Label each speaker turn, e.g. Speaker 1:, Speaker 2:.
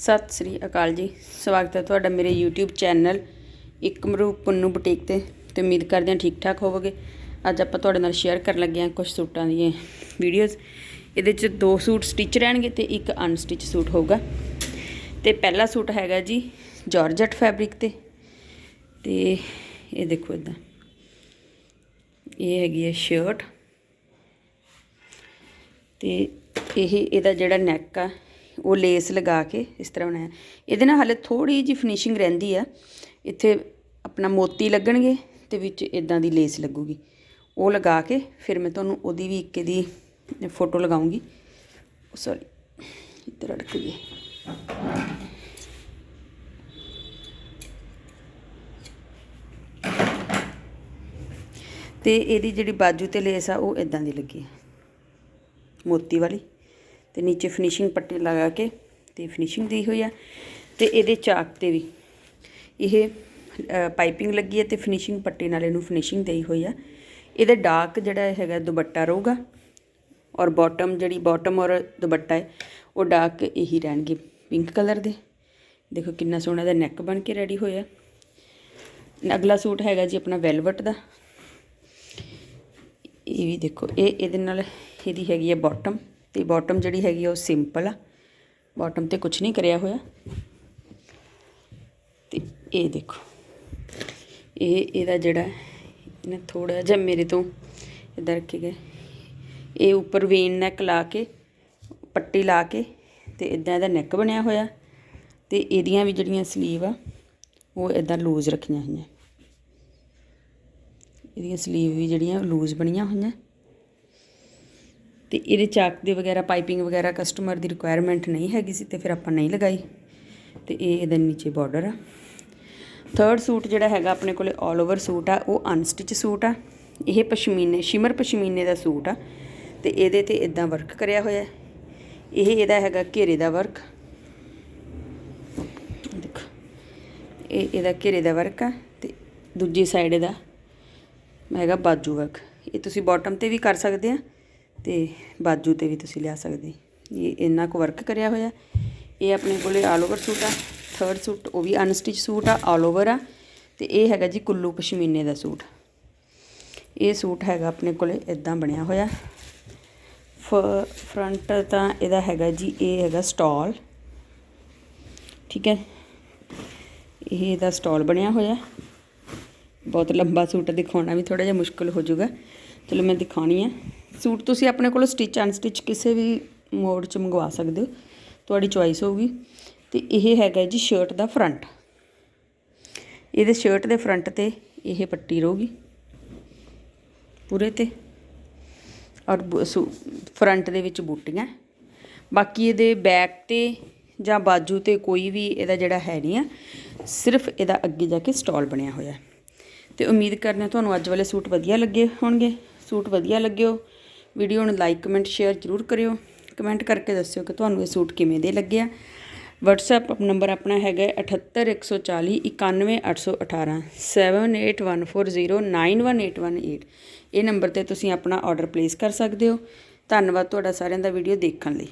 Speaker 1: ਸਤਿ ਸ੍ਰੀ ਅਕਾਲ ਜੀ। ਸਵਾਗਤ ਹੈ ਤੁਹਾਡਾ ਮੇਰੇ YouTube ਚੈਨਲ ਇੱਕ ਮਰੂ ਪੁੰਨੂ ਬੁਟੀਕ ਤੇ। ਤੇ ਉਮੀਦ ਕਰਦੇ ਹਾਂ ਠੀਕ ਠਾਕ ਹੋਵੋਗੇ। ਅੱਜ ਆਪਾਂ ਤੁਹਾਡੇ ਨਾਲ ਸ਼ੇਅਰ ਕਰਨ ਲੱਗੇ ਹਾਂ ਕੁਝ ਸੂਟਾਂ ਦੀਆਂ ਵੀਡੀਓਜ਼ ਇਹਦੇ ਚ ਦੋ ਸੂਟ ਸਟਿਚ ਰਹਿਣਗੇ ਤੇ ਇੱਕ ਅਨਸਟਿਚ ਸੂਟ ਹੋਊਗਾ। ਤੇ ਪਹਿਲਾ ਸੂਟ ਹੈਗਾ ਜੀ ਜਾਰਜਟ ਫੈਬਰਿਕ ਤੇ। ਤੇ ਇਹ ਦੇਖੋ ਇਦਾਂ। ਇਹ ਹੈਗੀ ਹੈ ਸ਼ਰਟ ਤੇ ਇਹ, ਇਹਦਾ ਜਿਹੜਾ ਨੈਕ ਆ ਉਹ ਲੇਸ ਲਗਾ ਕੇ ਇਸ ਤਰ੍ਹਾਂ ਬਣਾਇਆ। ਇਹਦੇ ਨਾਲ ਹਾਲੇ ਥੋੜੀ ਜੀ ਫਿਨਿਸ਼ਿੰਗ ਰਹਿੰਦੀ ਆ। ਇੱਥੇ ਆਪਣਾ ਮੋਤੀ ਲੱਗਣਗੇ ਤੇ ਵਿੱਚ ਇਦਾਂ ਦੀ ਲੇਸ ਲੱਗੂਗੀ। ਉਹ ਲਗਾ ਕੇ ਫਿਰ ਮੈਂ ਤੁਹਾਨੂੰ ਉਹਦੀ ਵੀ ਇੱਕ ਦੀ ਫੋਟੋ ਲਗਾਉਂਗੀ। ਸੌਰੀ ਇੱਧਰ ਅੜਕ ਗਈ। ਤੇ ਇਹਦੀ ਜਿਹੜੀ ਬਾਜੂ ਤੇ ਲੇਸ ਆ, ਉਹ ਇਦਾਂ ਦੀ ਲੱਗੀ ਹੈ ਮੋਤੀ ਵਾਲੀ। ਤੇ ਨੀਚੇ ਫਿਨਿਸ਼ਿੰਗ ਪੱਟੀ ਲਗਾ ਕੇ ਤੇ ਫਿਨਿਸ਼ਿੰਗ ਦੀ ਹੋਈ ਆ। ਤੇ ਇਹਦੇ ਚਾਕ ਤੇ ਵੀ ਇਹ ਪਾਈਪਿੰਗ ਲੱਗੀ ਹੈ ਤੇ ਫਿਨਿਸ਼ਿੰਗ ਪੱਟੀ ਨਾਲ ਇਹਨੂੰ ਫਿਨਿਸ਼ਿੰਗ ਦੇਈ ਹੋਈ ਆ। ਇਹਦਾ ਡਾਰਕ ਜਿਹੜਾ ਹੈਗਾ ਦੁਪੱਟਾ ਰਹੂਗਾ ਔਰ ਬਾਟਮ ਜਿਹੜੀ ਬਾਟਮ ਔਰ ਦੁਪੱਟਾ ਹੈ, ਉਹ ਡਾਰਕ ਇਹੀ ਰਹਿਣਗੇ ਪਿੰਕ ਕਲਰ ਦੇ। ਦੇਖੋ ਕਿੰਨਾ ਸੋਹਣਾ ਦਾ ਨੈਕ ਬਣ ਕੇ ਰੈਡੀ ਹੋਇਆ। ਅਗਲਾ ਸੂਟ ਹੈਗਾ ਜੀ ਆਪਣਾ ਵੈਲਵਟ ਦਾ। ਇਹ ਵੀ ਦੇਖੋ, ਇਹ ਇਹਦੇ ਨਾਲ ਇਹਦੀ ਹੈਗੀ ਹੈ ਬਾਟਮ ਤੇ ਬਾਟਮ ਜਿਹੜੀ ਹੈਗੀ ਆ ਉਹ ਸਿੰਪਲ ਆ। ਬਾਟਮ ਤੇ ਕੁਝ ਨਹੀਂ ਕਰਿਆ ਹੋਇਆ। ਤੇ ਇਹ ਦੇਖੋ। ਇਹ, ਇਹਦਾ ਜਿਹੜਾ ਇਹਨੇ ਥੋੜਾ ਜਿਹਾ ਮੇਰੇ ਤੋਂ ਇਧਰ ਰੱਖੇ ਗਏ ਇਹ ਉੱਪਰ ਵੇਨ ਨੈਕ ਲਾ ਕੇ, ਪੱਟੀ ਲਾ ਕੇ ਤੇ ਇਦਾਂ ਇਹਦਾ ਨੈਕ ਬਣਿਆ ਹੋਇਆ। ਤੇ ਇਹਦੀਆਂ ਵੀ ਜਿਹੜੀਆਂ ਸਲੀਵ ਆ, ਉਹ ਇਦਾਂ ਲੂਜ਼ ਰੱਖੀਆਂ ਹੋਈਆਂ। ਇਹਦੀਆਂ ਸਲੀਵ ਵੀ ਜਿਹੜੀਆਂ ਲੂਜ਼ ਬਣੀਆਂ ਹੋਈਆਂ। ਤੇ ਇਹਦੇ ਚਾਕ ਦੇ ਵਗੈਰਾ ਪਾਈਪਿੰਗ ਵਗੈਰਾ ਕਸਟਮਰ ਦੀ ਰਿਕੁਆਇਰਮੈਂਟ ਨਹੀਂ ਹੈਗੀ ਸੀ ਤੇ ਫਿਰ ਆਪਾਂ ਨਹੀਂ ਲਗਾਈ। ਤੇ ਇਹ ਇਹਦੇ ਨੀਚੇ ਬਾਰਡਰ ਆ। ਥਰਡ ਸੂਟ ਜਿਹੜਾ ਹੈਗਾ ਆਪਣੇ ਕੋਲੇ 올 ਓਵਰ ਸੂਟ ਆ, ਉਹ ਅਨਸਟਿਚ ਸੂਟ ਆ। ਇਹ ਪਸ਼ਮੀਨੇ ਸ਼ਿਮਰ ਪਸ਼ਮੀਨੇ ਦਾ ਸੂਟ ਆ। ਤੇ ਇਹਦੇ ਤੇ ਇਦਾਂ ਵਰਕ ਕਰਿਆ ਹੋਇਆ। ਇਹ ਇਹਦਾ ਹੈਗਾ ਘੇਰੇ ਦਾ ਵਰਕ ਦੇਖੋ, ਇਹ ਇਹਦਾ ਘੇਰੇ ਦਾ ਵਰਕ ਆ ਤੇ ਦੂਜੀ ਸਾਈਡ ਇਹਦਾ ਹੈਗਾ ਬਾਜੂ ਵਰਕ ਇਹ ਤੁਸੀਂ ਬਾਟਮ ਤੇ ਵੀ ਕਰ ਸਕਦੇ ਆ। ਤੇ ਬਾਜੂ ਤੇ ਵੀ ਤੁਸੀਂ ਲਿਆ ਸਕਦੇ। ਇਹ ਇੰਨਾ ਕੁ ਵਰਕ ਕਰਿਆ ਹੋਇਆ। ਇਹ ਆਪਣੇ ਕੋਲੇ ਆਲ ਓਵਰ ਸੂਟ ਆ ਥਰਡ ਸੂਟ, ਉਹ ਵੀ ਅਨਸਟਿਚ ਸੂਟ ਆ ਆਲ ਓਵਰ ਆ। ਤੇ ਇਹ ਹੈਗਾ ਜੀ ਕੁੱਲੂ ਪਸ਼ਮੀਨੇ ਦਾ ਸੂਟ। ਇਹ ਸੂਟ ਹੈਗਾ ਆਪਣੇ ਕੋਲੇ ਇਦਾਂ ਬਣਿਆ ਹੋਇਆ। ਫਰੰਟ ਤਾਂ ਇਹਦਾ ਹੈਗਾ ਜੀ, ਇਹ ਹੈਗਾ ਸਟਾਲ ਠੀਕ ਹੈ। ਇਹ ਇਹਦਾ ਸਟਾਲ ਬਣਿਆ ਹੋਇਆ। ਬਹੁਤ ਲੰਬਾ ਸੂਟ ਦਿਖਾਉਣਾ ਵੀ ਥੋੜਾ ਜਿਹਾ ਮੁਸ਼ਕਲ ਹੋ ਜਾਊਗਾ। ਚਲੋ ਮੈਂ ਦਿਖਾਉਣੀ ਆ। ਸੂਟ ਤੁਸੀਂ ਆਪਣੇ ਕੋਲ ਸਟਿਚ ਅਨਸਟਿਚ ਕਿਸੇ ਵੀ ਮੋਡ 'ਚ ਮੰਗਵਾ ਸਕਦੇ ਹੋ। ਤੁਹਾਡੀ ਚੁਆਇਸ ਹੋਊਗੀ। ਤੇ ਇਹ ਹੈਗਾ ਜੀ ਸ਼ਰਟ ਦਾ ਫਰੰਟ ਇਹਦੇ ਸ਼ਰਟ ਦੇ ਫਰੰਟ ਤੇ ਇਹ ਪੱਟੀ ਰਹੂਗੀ। ਪੂਰੇ ਤੇ। ਔਰ ਫਰੰਟ ਦੇ ਵਿੱਚ ਬੂਟੀਆਂ। ਬਾਕੀ ਇਹਦੇ ਬੈਕ ਤੇ ਜਾਂ ਬਾਜੂ ਤੇ ਕੋਈ ਵੀ ਇਹਦਾ ਜਿਹੜਾ ਹੈ ਨਹੀਂ ਆ, ਸਿਰਫ ਇਹਦਾ ਅੱਗੇ ਜਾ ਕੇ ਸਟਾਲ ਬਣਿਆ ਹੋਇਆ। ਤੇ ਉਮੀਦ ਕਰਦੇ ਹਾਂ ਤੁਹਾਨੂੰ ਅੱਜ ਵਾਲੇ ਸੂਟ ਵਧੀਆ ਲੱਗੇ ਹੋਣਗੇ। ਸੂਟ ਵਧੀਆ ਲੱਗਿਓ। ਵੀਡੀਓ ਨੂੰ ਲਾਈਕ, ਕਮੈਂਟ, ਸ਼ੇਅਰ ਜ਼ਰੂਰ ਕਰਿਓ। ਕਮੈਂਟ ਕਰਕੇ ਦੱਸਿਓ ਕਿ ਤੁਹਾਨੂੰ ਇਹ ਸੂਟ ਕਿਵੇਂ ਦੇ ਲੱਗਿਆ। WhatsApp ਨੰਬਰ ਆਪਣਾ ਹੈਗਾ 78140 91818 7814091818 ਇਹ ਨੰਬਰ ਤੇ ਤੁਸੀਂ ਆਪਣਾ ਆਰਡਰ ਪਲੇਸ ਕਰ ਸਕਦੇ ਹੋ। ਧੰਨਵਾਦ ਤੁਹਾਡਾ ਸਾਰਿਆਂ ਦਾ ਵੀਡੀਓ ਦੇਖਣ ਲਈ।